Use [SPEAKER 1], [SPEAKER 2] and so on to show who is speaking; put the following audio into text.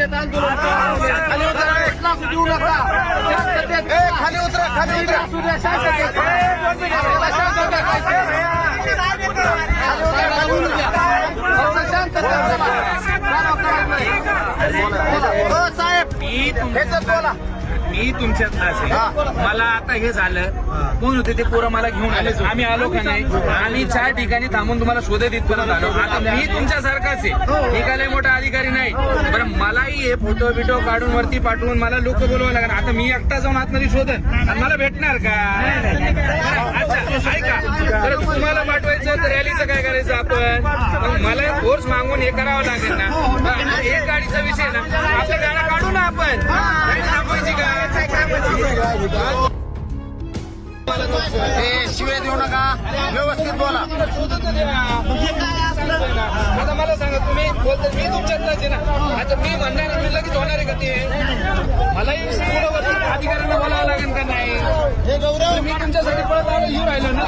[SPEAKER 1] आंदोलन खाली उतरा लाख देऊ नका. शांततेत खाली उतरा खाली उतरा. शांततेत शांतता साहेब. ह्याच्यात बोला.
[SPEAKER 2] मी तुमच्यातलाच आहे मला आता हे झालं. कोण होते ते पोरं मला घेऊन आले आम्ही आलो का नाही? आम्ही चार ठिकाणी थांबून तुम्हाला शोधत इथपर्यंत आलो. आता मी तुमच्यासारखाच आहे. मी काय मोठा अधिकारी नाही. बरं मलाही हे फोटो बिटो काढून वरती पाठवून मला लोक बोलवायला लागणार आता मी एकटा जाऊन आतमध्ये शोधन. आणि मला भेटणार का? अच्छा ऐका. तर तुम्हाला पाठवायचं तर रॅलीचं काय करायचं आपण? मग मला फोर्स मागून हे करावं लागेल ना. एक गाडीचा विषय
[SPEAKER 1] हे शिवे देऊ नका. व्यवस्थित बोला.
[SPEAKER 2] आता मला सांगा तुम्ही बोलता मी तुमच्यातलाच आहे ना. आता मी म्हणणार मी लगेच होणार आहे का ते? मलाही अधिकाऱ्यांना बोलावं लागेल का नाही? मी तुमच्यासाठी पळत आलो येऊ राहिलो ना.